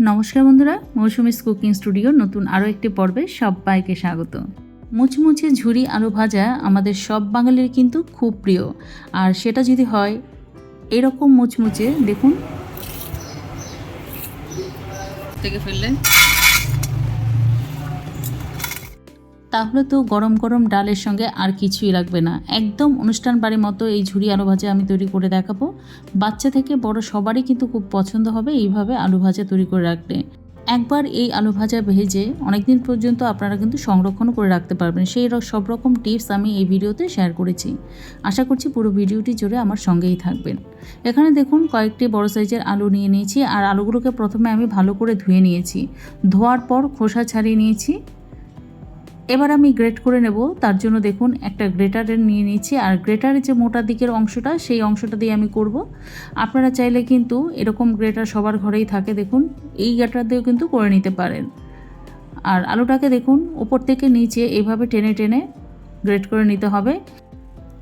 নমস্কার বন্ধুরা, Mousumi's cooking studio নতুন আরও একটি পর্বে সবাইকে স্বাগত। মুচমুচে ঝুরি আলু ভাজা আমাদের সব বাঙালির কিন্তু খুব প্রিয়। আর সেটা যদি হয়, এরকম মুচমুচে দেখুন। থেকে ফেললেন। তাহলে তো গরম গরম ডালের সঙ্গে আর কিছুই লাগবে না। একদম অনুষ্ঠান বাড়ির মতো এই ঝুড়ি আলু ভাজা আমি তৈরি করে দেখাবো। বাচ্চা থেকে বড় সবারই কিন্তু খুব পছন্দ হবে এইভাবে আলু ভাজা তৈরি করে রাখলে একবার এই আলু ভাজা ভেজে অনেকদিন পর্যন্ত আপনারা কিন্তু সংরক্ষণ করে রাখতে পারবেন। সেই সব রকম টিপস আমি এই ভিডিওতে শেয়ার করেছি। আশা করছি পুরো ভিডিওটি জুড়ে আমার সঙ্গেই থাকবেন। এখানে দেখুন কয়েকটি বড় সাইজের আলু নিয়ে নিয়েছি। আর আলুগুলোকে প্রথমে আমি ভালো করে ধুয়ে নিয়েছি। ধোয়ার পর খোসা ছাড়িয়ে নিয়েছি। এবার আমি গ্রেট করে নেব। তার জন্য দেখুন, একটা গ্রেটারের নিয়ে নিচ্ছি আর গ্রেটারের যে মোটা দিকের অংশটা, সেই অংশটা দিয়ে আমি করব। আপনারা চাইলে কিন্তু এরকম গ্রেটার সবার ঘরেই থাকে। দেখুন, এই গ্রেটার দিয়েও কিন্তু করে নিতে পারেন। আর আলুটাকে দেখুন উপর থেকে নিচে এইভাবে টেনে টেনে গ্রেট করে নিতে হবে।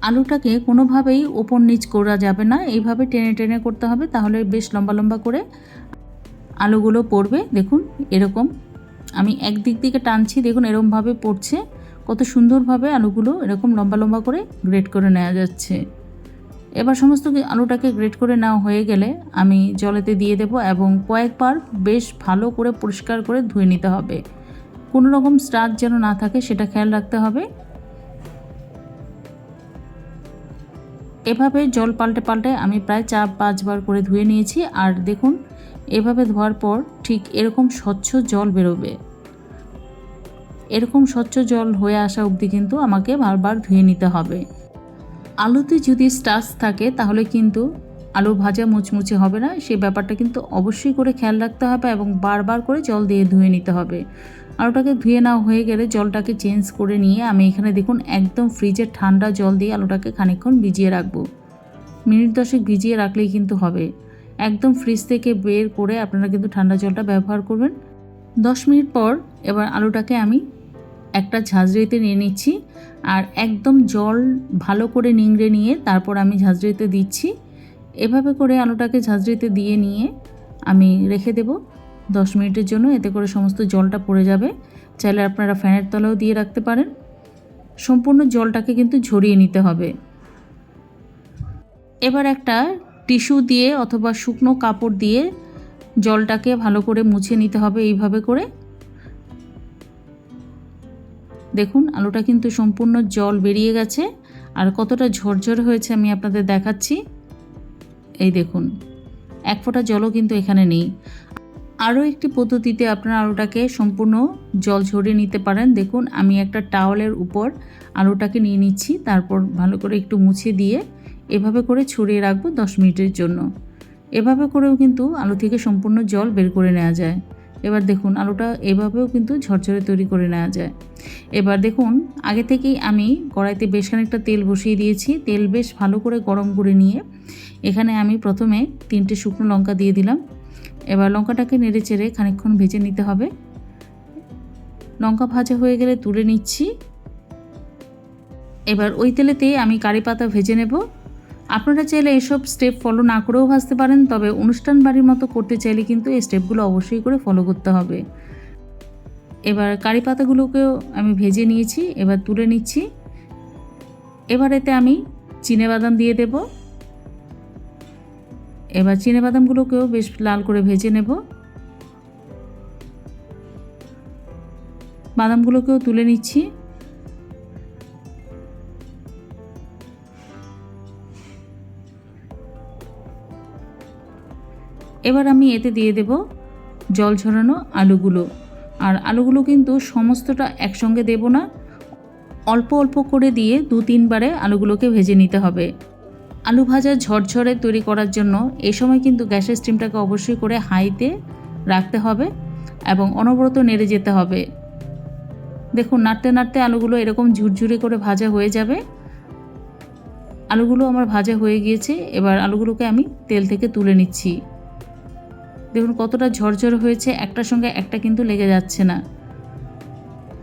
আলুটাকে কোনোভাবেই ওপর নিচ করা যাবে না। এইভাবে টেনে টেনে করতে হবে, তাহলে বেশ লম্বা লম্বা করে আলুগুলো পড়বে। দেখুন, এরকম আমি একদিক দিকে টানছি, দেখুন এরকমভাবে পড়ছে, কত সুন্দরভাবে আলুগুলো এরকম লম্বা লম্বা করে গ্রেট করে নেওয়া যাচ্ছে। এবার সমস্ত আলুটাকে গ্রেট করে নেওয়া হয়ে গেলে আমি জলেতে দিয়ে দেব এবং কয়েকবার বেশ ভালো করে পরিষ্কার করে ধুয়ে নিতে হবে। কোনো রকম স্টার্চ যেন না থাকে সেটা খেয়াল রাখতে হবে। এভাবে জল পাল্টে পাল্টে আমি প্রায় চার পাঁচবার করে ধুয়ে নিয়েছি, আর দেখুন এভাবে ধোয়ার পর ঠিক এরকম স্বচ্ছ জল বেরোবে। এরকম স্বচ্ছ জল হয়ে আসা অবধি কিন্তু আমাকে বারবার ধুয়ে নিতে হবে। আলুতে যদি স্টাচ থাকে তাহলে কিন্তু আলু ভাজা মুচমুচে হবে না সেই ব্যাপারটা কিন্তু অবশ্যই করে খেয়াল রাখতে হবে এবং বারবার করে জল দিয়ে ধুয়ে নিতে হবে। আলুটাকে ধুয়ে নেওয়া হয়ে গেলে জলটাকে চেঞ্জ করে নিয়ে আমি এখানে দেখুন একদম ফ্রিজের ঠান্ডা জল দিয়ে আলুটাকে খানিকক্ষণ ভিজিয়ে রাখব। মিনিট দশেক ভিজিয়ে রাখলেই কিন্তু হবে। একদম ফ্রিজ থেকে বের করে আপনারা কিন্তু ঠান্ডা জলটা ব্যবহার করবেন। দশ মিনিট পর এবার আলুটাকে আমি একটা ঝাঁঝরিতে নিয়ে নিচ্ছি আর একদম জল ভালো করে নিংড়ে নিয়ে তারপর আমি ঝাঁঝরিতে দিচ্ছি। এভাবে করে আলুটাকে ঝাঁঝরিতে দিয়ে নিয়ে আমি রেখে দেব। দশ মিনিটের জন্য এতে করে সমস্ত জলটা পড়ে যাবে। চাইলে আপনারা ফ্যানের তলাও দিয়ে রাখতে পারেন। সম্পূর্ণ জলটাকে কিন্তু ঝরিয়ে নিতে হবে। এবার একটা টিস্যু দিয়ে অথবা শুকনো কাপড় দিয়ে জলটাকে ভালো করে মুছে নিতে হবে এইভাবে করে। দেখুন, আলুটা কিন্তু সম্পূর্ণ জল বেরিয়ে গেছে। আর কতটা ঝরঝর হয়েছে আমি আপনাদের দেখাচ্ছি। এই দেখুন, এক ফোঁটা জলও কিন্তু এখানে নেই। আরও একটি পদ্ধতিতে আপনারা আলুটাকে সম্পূর্ণ জল ঝরিয়ে নিতে পারেন। দেখুন, আমি একটা টাওয়ালের উপর আলুটাকে নিয়ে নিচ্ছি, তারপর ভালো করে একটু মুছে দিয়ে এভাবে করে ছড়িয়ে রাখব দশ মিনিটের জন্য। এভাবে করেও কিন্তু আলু থেকে সম্পূর্ণ জল বের করে নেওয়া যায়। এবার দেখুন, আলুটা এভাবেও কিন্তু ঝরঝরে তৈরি করে নেওয়া যায়। এবার দেখুন, আগে থেকেই আমি কড়াইতে বেশ খানিকটা তেল বসিয়ে দিয়েছি। তেল বেশ ভালো করে গরম করে নিয়ে এখানে আমি প্রথমে তিনটে শুকনো লঙ্কা দিয়ে দিলাম। এবার লঙ্কাটাকে নেড়ে চেড়ে খানিকক্ষণ ভেজে নিতে হবে। লঙ্কা ভাজা হয়ে গেলে তুলে নিচ্ছি। এবার ওই তেলেতে আমি কারি পাতা ভেজে নেব। আপনারা চাইলে এসব স্টেপ ফলো না করেও ভাসতে পারেন, তবে অনুষ্ঠান বাড়ির মতো করতে চাইলে কিন্তু এই স্টেপগুলো অবশ্যই করে ফলো করতে হবে। এবার কারি পাতাগুলোকেও আমি ভেজে নিয়েছি, এবার তুলে নিচ্ছি। এবার এতে আমি বাদাম দিয়ে দেব। এবার বাদামগুলোকেও বেশ লাল করে ভেজে নেব। বাদামগুলোকেও তুলে নিচ্ছি। এবার আমি এতে দিয়ে দেব জল ঝরানো আলুগুলো। আর আলুগুলো কিন্তু সমস্তটা একসঙ্গে দেব না। অল্প অল্প করে দিয়ে দু তিনবারে আলুগুলোকে ভেজে নিতে হবে। আলু ভাজা ঝরঝরে তৈরি করার জন্য এ সময় কিন্তু গ্যাসের স্টিমটাকে অবশ্যই করে হাইতে রাখতে হবে এবং অনবরত নেড়ে যেতে হবে। দেখুন, নাড়তে নাড়তে আলুগুলো এরকম ঝুরঝুরে করে ভাজা হয়ে যাবে। আলুগুলো আমার ভাজা হয়ে গিয়েছে। এবার আলুগুলোকে আমি তেল থেকে তুলে নিচ্ছি। দেখুন কতটা ঝরঝর হয়েছে, একটার সঙ্গে একটা কিন্তু লেগে যাচ্ছে না।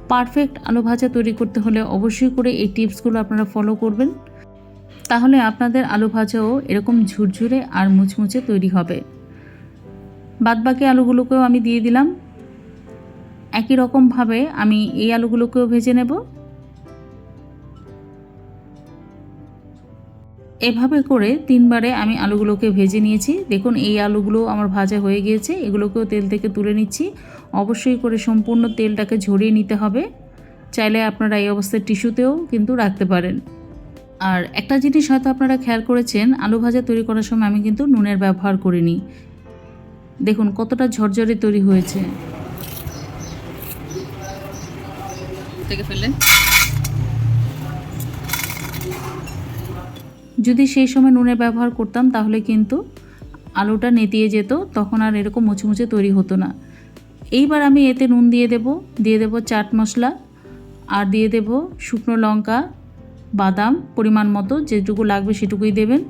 পারফেক্ট আলু ভাজা তৈরি করতে হলে অবশ্যই করে এই টিপসগুলো আপনারা ফলো করবেন। তাহলে আপনাদের আলু ভাজাও এরকম ঝুরঝুরে আর মুচমুচে তৈরি হবে। বাদবাকি আলুগুলোকেও আমি দিয়ে দিলাম। একই রকমভাবে আমি এই আলুগুলোকেও ভেজে নেব। এভাবে করে তিনবারে আমি আলুগুলোকে ভেজে নিয়েছি। দেখুন, এই আলুগুলো আমার ভাজা হয়ে গিয়েছে। এগুলোকেও তেল থেকে তুলে নিচ্ছি। অবশ্যই করে সম্পূর্ণ তেলটাকে ঝরিয়ে নিতে হবে। চাইলে আপনারা এই অবস্থায় টিস্যুতেও কিন্তু রাখতে পারেন। আর একটা জিনিস হয়তো আপনারা খেয়াল করেছেন, আলু ভাজা তৈরি করার সময় আমি কিন্তু নুনের ব্যবহার করিনি। দেখুন, কতটা ঝরঝরে তৈরি হয়েছে। থেকে ফেললেন। যদি সেই সময় নুনের ব্যবহার করতাম, তাহলে কিন্তু আলুটা নেতিয়ে যেত, তখন আর এরকম মুচমুচে তৈরি হতো না। এইবার আমি এতে নুন দিয়ে দেব দিয়ে দেব চাট মশলা, আর দিয়ে দেব শুকনো লঙ্কা, বাদাম, পরিমাণ মতো, যেটুকু লাগবে সেটুকুই দেবেন,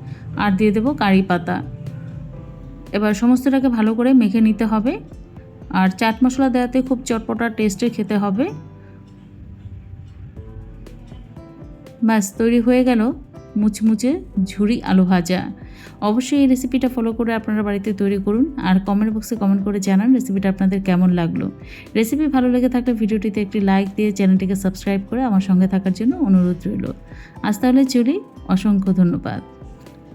আর দিয়ে দেব কারি পাতা। এবার সমস্তটাকে ভালো করে মেখে নিতে হবে, আর চাট মশলা দেওয়াতে খুব চটপটা টেস্টে খেতে হবে। ব্যাস, তৈরি হয়ে গেল। মুচমুচে ঝুরি আলু ভাজা। অবশ্যই এই রেসিপিটা ফলো করে আপনারা বাড়িতে তৈরি করুন আর কমেন্ট বক্সে কমেন্ট করে জানান রেসিপিটা আপনাদের কেমন লাগল। রেসিপি ভালো লেগে থাকলে ভিডিওটিতে একটি লাইক দিয়ে চ্যানেলটিকে সাবস্ক্রাইব করে আমার সঙ্গে থাকার জন্য অনুরোধ রইল। আজ তাহলে চলি অসংখ্য ধন্যবাদ।